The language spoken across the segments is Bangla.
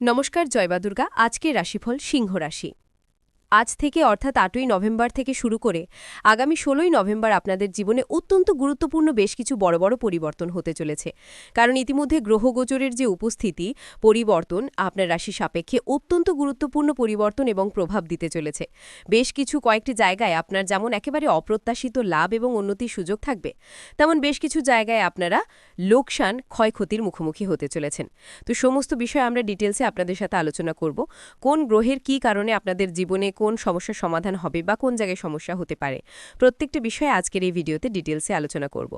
নমস্কার জয়বাদুর্গা আজকের রাশিফল সিংহ রাশি। আজ থেকে অর্থাৎ আটই নভেম্বর থেকে শুরু করে আগামী ষোলোই নভেম্বর আপনাদের জীবনে অত্যন্ত গুরুত্বপূর্ণ বেশ কিছু বড় বড় পরিবর্তন হতে চলেছে। কারণ ইতিমধ্যে গ্রহগোচরের যে উপস্থিতি, পরিবর্তন আপনার রাশি সাপেক্ষে অত্যন্ত গুরুত্বপূর্ণ পরিবর্তন এবং প্রভাব দিতে চলেছে। বেশ কিছু কয়েকটি জায়গায় আপনার যেমন একেবারে অপ্রত্যাশিত লাভ এবং উন্নতির সুযোগ থাকবে, তেমন বেশ কিছু জায়গায় আপনারা লোকসান, ক্ষয়ক্ষতির মুখোমুখি হতে চলেছেন। তো সমস্ত বিষয় আমরা ডিটেলসে আপনাদের সাথে আলোচনা করব। কোন গ্রহের কি কারণে আপনাদের জীবনে কোন সমস্যার সমাধান হবে বা কোন জায়গায় সমস্যা হতে পারে। প্রত্যেকটা বিষয়ে আজকের এই ভিডিওতে ডিটেলসে আলোচনা করব।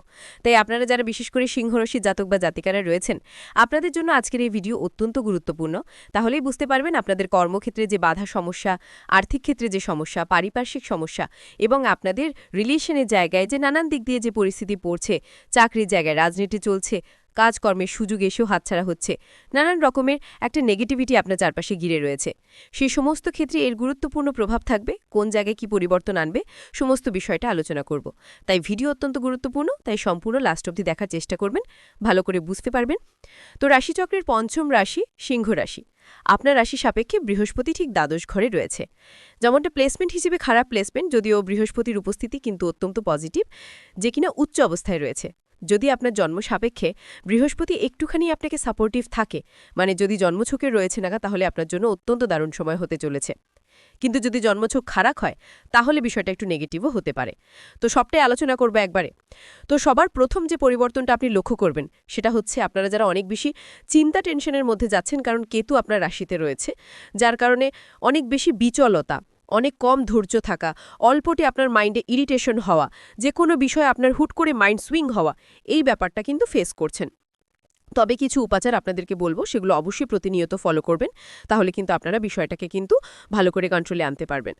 তাই আপনারা যারা বিশেষ করে সিংহরশি জাতক বা জাতিকারা রয়েছেন, আপনাদের জন্য আজকের এই ভিডিও অত্যন্ত গুরুত্বপূর্ণ। তাহলেই বুঝতে পারবেন আপনাদের কর্মক্ষেত্রে যে বাধা সমস্যা, আর্থিক ক্ষেত্রে যে সমস্যা, পারিপার্শ্বিক সমস্যা এবং আপনাদের রিলেশনের জায়গায় যে নানান দিক দিয়ে যে পরিস্থিতি পড়ছে, চাকরির জায়গায়, রাজনীতি চলছে কাজকর্মের সুযোগ এসেও হাতছাড়া হচ্ছে। নানান রকমের একটা নেগেটিভিটি আপনার চারপাশে ঘিরে রয়েছে। সেই সমস্ত ক্ষেত্রে এর গুরুত্বপূর্ণ প্রভাব থাকবে, কোন জায়গায় কি পরিবর্তন আনবে, সমস্ত বিষয়টা আলোচনা করব। তাই ভিডিও অত্যন্ত গুরুত্বপূর্ণ, তাই সম্পূর্ণ লাস্ট অবধি দেখার চেষ্টা করবেন, ভালো করে বুঝতে পারবেন। তো রাশিচক্রের পঞ্চম রাশি সিংহ রাশি। আপনার রাশি সাপেক্ষে বৃহস্পতি ঠিক দ্বাদশ ঘরে রয়েছে। যেমনটা প্লেসমেন্ট হিসেবে খারাপ প্লেসমেন্ট যদিও বৃহস্পতির উপস্থিতি কিন্তু অত্যন্ত পজিটিভ যে কিনা উচ্চ অবস্থায় রয়েছে। যদি আপনার জন্ম সাপেক্ষে বৃহস্পতি একটুখানি আপনাকে সাপোর্টিভ থাকে মানে যদি জন্মছকে রয়েছে নাগা, তাহলে আপনার জন্য অত্যন্ত দারুণ সময় হতে চলেছে। কিন্তু যদি জন্মছক খারাপ হয়, তাহলে বিষয়টা একটু নেগেটিভও হতে পারে। তো সবটাই আলোচনা করব একবারে। তো সবার প্রথম যে পরিবর্তনটা আপনি লক্ষ্য করবেন, সেটা হচ্ছে আপনারা যারা অনেক বেশি চিন্তা টেনশনের মধ্যে যাচ্ছেন, কারণ কেতু আপনার রাশিতে রয়েছে, যার কারণে অনেক বেশি বিচলতা অনেক কম ধৈর্য থাকা, অল্পটি আপনার মাইন্ডে ইরিটেশন হওয়া যে কোনো বিষয়ে আপনার হুট করে মাইন্ড সুইং হওয়া, এই ব্যাপারটা কিন্তু ফেস করছেন। তবে কিছু উপাচার আপনাদেরকে বলব, সেগুলো অবশ্যই প্রতিনিয়ত ফলো করবেন, তাহলে কিন্তু আপনারা বিষয়টাকে কিন্তু ভালো করে কন্ট্রোলে আনতে পারবেন।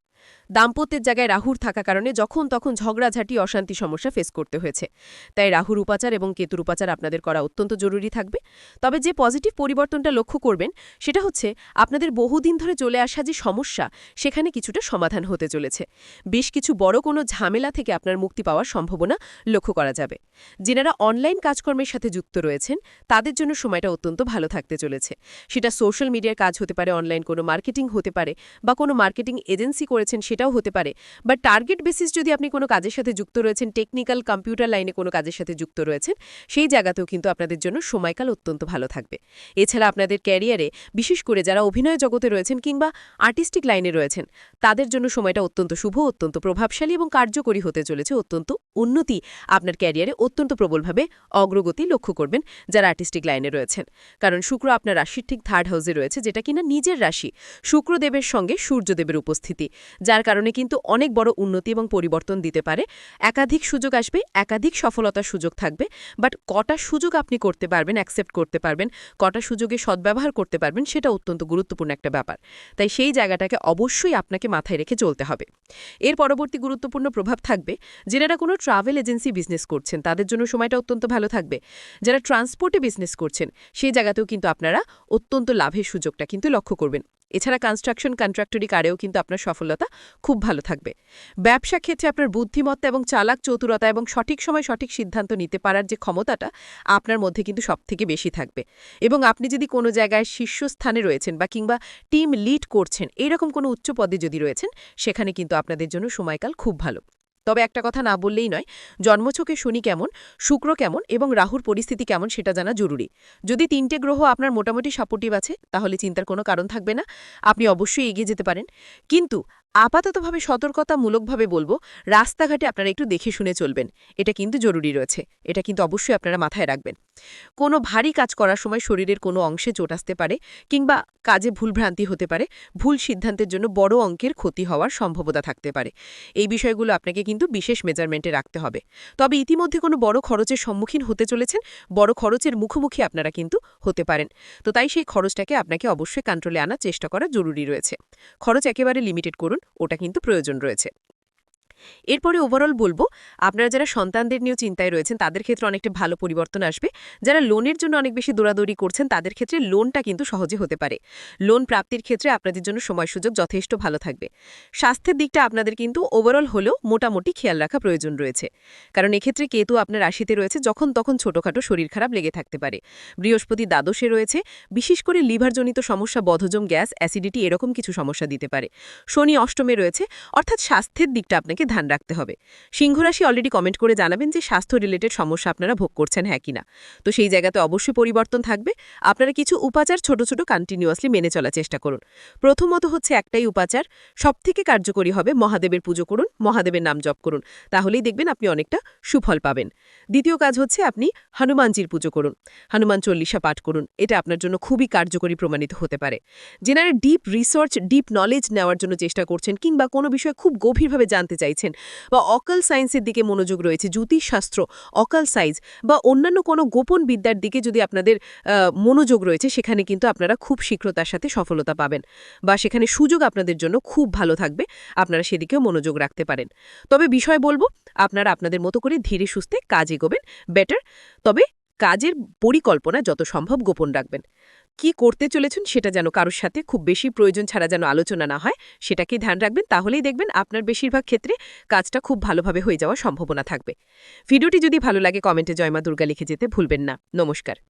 দাম্পত্যের জায়গায় রাহুর থাকা কারণে যখন তখন ঝগড়াঝাটি অশান্তি সমস্যা ফেস করতে হয়েছে। তাই রাহুর উপাচার এবং কেতুর উপাচার আপনাদের করা অত্যন্ত জরুরি থাকবে। তবে যে পজিটিভ পরিবর্তনটা লক্ষ্য করবেন, সেটা হচ্ছে আপনাদের বহুদিন ধরে চলে আসা যে সমস্যা, সেখানে কিছুটা সমাধান হতে চলেছে। বেশ কিছু বড় কোনো ঝামেলা থেকে আপনার মুক্তি পাওয়ার সম্ভাবনা লক্ষ্য করা যাবে। যেনারা অনলাইন কাজকর্মের সাথে যুক্ত রয়েছেন, তাদের জন্য সময়টা অত্যন্ত ভালো থাকতে চলেছে। সেটা সোশ্যাল মিডিয়ার কাজ হতে পারে অনলাইন কোনো মার্কেটিং হতে পারে বা কোনো মার্কেটিং এজেন্সি করেছেন সেটাও হতে পারে। বা টার্গেট বেসিস যদি আপনি কোনো কাজের সাথে যুক্ত রয়েছেন টেকনিক্যাল কম্পিউটার লাইনে কোনো কাজের সাথে যুক্ত রয়েছেন, সেই জায়গাতেও কিন্তু আপনাদের জন্য সময়কাল অত্যন্ত ভালো থাকবে। এছাড়া আপনাদের ক্যারিয়ারে বিশেষ করে যারা অভিনয় জগতে রয়েছেন কিংবা আর্টিস্টিক লাইনে রয়েছেন, তাদের জন্য সময়টা অত্যন্ত শুভ, অত্যন্ত প্রভাবশালী এবং কার্যকরী হতে চলেছে, অত্যন্ত উন্নতি আপনার ক্যারিয়ারে অত্যন্ত প্রবলভাবে অগ্রগতি লক্ষ্য করবেন যারা আর্টিস্টিক লাইনে রয়েছেন। কারণ শুক্র আপনার রাশির ঠিক থার্ড হাউসে রয়েছে, যেটা কিনা নিজের রাশি। শুক্রদেবের সঙ্গে সূর্যদেবের উপস্থিতি। যার কারণে কিন্তু অনেক বড় উন্নতি এবং পরিবর্তন দিতে পারে। একাধিক সুযোগ আসবে, একাধিক সফলতার সুযোগ থাকবে বাট কটা সুযোগ আপনি করতে পারবেন অ্যাকসেপ্ট করতে পারবেন, কটা সুযোগে সদ্ব্যবহার করতে পারবেন, সেটা অত্যন্ত গুরুত্বপূর্ণ একটা ব্যাপার। তাই সেই জায়গাটাকে অবশ্যই আপনাকে মাথায় রেখে চলতে হবে। এর পরবর্তী গুরুত্বপূর্ণ প্রভাব থাকবে, যারা কোনো ট্রাভেল এজেন্সি বিজনেস করছেন, তাদের জন্য সময়টা অত্যন্ত ভালো থাকবে। যারা ট্রান্সপোর্টে বিজনেস করছেন, সেই জায়গাতেও কিন্তু আপনারা অত্যন্ত লাভের সুযোগটা কিন্তু লক্ষ্য করবেন। এছাড়া কনস্ট্রাকশন কন্ট্রাক্টরি কারেও কিন্তু আপনার সফলতা খুব ভালো থাকবে। ব্যবসা ক্ষেত্রে আপনার বুদ্ধিমত্তা এবং চালাক চতুরতা এবং সঠিক সময় সঠিক সিদ্ধান্ত নিতে পারার যে ক্ষমতাটা আপনার মধ্যে কিন্তু সবথেকে বেশি থাকবে। এবং আপনি যদি কোনো জায়গায় শীর্ষস্থানে রয়েছেন বা কিংবা টিম লিড করছেন, এরকম কোনো উচ্চ পদে যদি রয়েছেন, সেখানে কিন্তু আপনাদের জন্য সময়কাল খুব ভালো। তবে একটা কথা না বললেই নয়, জন্মছকে শনি কেমন, শুক্র কেমন এবং রাহুর পরিস্থিতি কেমন সেটা জানা জরুরি। যদি তিনটে গ্রহ আপনার মোটামুটি সাপোর্টিভ আছে, তাহলে চিন্তার কোনো কারণ থাকবে না। আপনি অবশ্যই এগিয়ে যেতে পারেন। কিন্তু আপাততভাবে সতর্কতামূলকভাবে বলব, রাস্তাঘাটে আপনারা একটু দেখে শুনে চলবেন। এটা কিন্তু জরুরি রয়েছে। এটা কিন্তু অবশ্যই আপনারা মাথায় রাখবেন। কোনো ভারী কাজ করার সময় শরীরের কোনো অংশে চোট আসতে পারে কিংবা কাজে ভুলভ্রান্তি হতে পারে। ভুল সিদ্ধান্তের জন্য বড় অঙ্কের ক্ষতি হওয়ার সম্ভাবনা থাকতে পারে। এই বিষয়গুলো আপনাকে কিন্তু বিশেষ মেজারমেন্টে রাখতে হবে। তবে ইতিমধ্যে কোনো বড় খরচের সম্মুখীন হতে চলেছেন, বড় খরচের মুখোমুখি আপনারা কিন্তু হতে পারেন। তো তাই সেই খরচটাকে আপনাকে অবশ্যই কন্ট্রোলে আনার চেষ্টা করা জরুরি রয়েছে। খরচ একেবারে লিমিটেড করুন। ওটা কিন্তু প্রয়োজন রয়েছে। এরপরে ওভারঅল বলব, আপনারা যারা সন্তানদের নিয়েও চিন্তায় রয়েছেন, তাদের ক্ষেত্রে অনেকটা ভালো পরিবর্তন আসবে। যারা লোনের জন্য অনেক বেশি দৌড়াদৌড়ি করছেন, তাদের ক্ষেত্রে লোনটা কিন্তু সহজে হতে পারে। লোন প্রাপ্তির ক্ষেত্রে আপনাদের জন্য সময় সুযোগ যথেষ্ট ভালো থাকবে। স্বাস্থ্যের দিকটা আপনাদের কিন্তু ওভারঅল হলেও মোটামুটি খেয়াল রাখা প্রয়োজন রয়েছে। কারণ এক্ষেত্রে কেতু আপনার রাশিতে রয়েছে, যখন তখন ছোটখাটো শরীর খারাপ লেগে থাকতে পারে। বৃহস্পতি দ্বাদশে রয়েছে, বিশেষ করে লিভারজনিত সমস্যা বধজম গ্যাস, অ্যাসিডিটি এরকম কিছু সমস্যা দিতে পারে। শনি অষ্টমে রয়েছে, অর্থাৎ স্বাস্থ্যের দিকটা আপনাকে ধ্যান রাখতে হবে। সিংহরাশি অলরেডি কমেন্ট করে জানাবেন যে স্বাস্থ্য রিলেটেড সমস্যা আপনারা ভোগ করছেন হ্যাঁ কিনা। তো সেই জায়গাতে অবশ্যই পরিবর্তন থাকবে। আপনারা কিছু উপাচার ছোট ছোট কন্টিনিউয়াসলি মেনে চলার চেষ্টা করুন। প্রথমত হচ্ছে একটাই উপাচার, সবথেকে কার্যকরী হবে মহাদেবের পুজো করুন, মহাদেবের নাম জপ করুন। তাহলেই দেখবেন আপনি অনেকটা সুফল পাবেন। দ্বিতীয় কাজ হচ্ছে আপনি হনুমানজির পুজো করুন। হনুমান চল্লিশা পাঠ করুন। এটা আপনার জন্য খুবই কার্যকরী প্রমাণিত হতে পারে। যেনারা ডিপ রিসার্চ ডিপ নলেজ নেওয়ার জন্য চেষ্টা করছেন কিংবা কোনো বিষয়ে খুব গভীরভাবে জানতে চাইছেন বা অকাল সায়েন্সের দিকে মনোযোগ রয়েছে, জ্যোতিষশাস্ত্র, অকাল সাইজ বা অন্যান্য কোনো গোপন বিদ্যার দিকে যদি আপনাদের মনোযোগ রয়েছে, সেখানে কিন্তু আপনারা খুব শীঘ্রতার সাথে সফলতা পাবেন বা সেখানে সুযোগ আপনাদের জন্য খুব ভালো থাকবে, আপনারা সেদিকেও মনোযোগ রাখতে পারেন। তবে বিষয় বলব, আপনারা আপনাদের মতো করে ধীরে সুস্থে কাজ এগোবেন, বেটার। তবে কাজের পরিকল্পনা যত সম্ভব গোপন রাখবেন। কি করতে চলেছেন সেটা যেন কারোর সাথে খুব বেশি প্রয়োজন ছাড়া যেন আলোচনা না হয় সেটাকেই ধ্যান রাখবেন, তাহলেই দেখবেন আপনার বেশিরভাগ ক্ষেত্রে কাজটা খুব ভালোভাবে হয়ে যাওয়ার সম্ভাবনা থাকবে। ভিডিওটি যদি ভালো লাগে, কমেন্টে জয়মা দুর্গা লিখে যেতে ভুলবেন না। নমস্কার।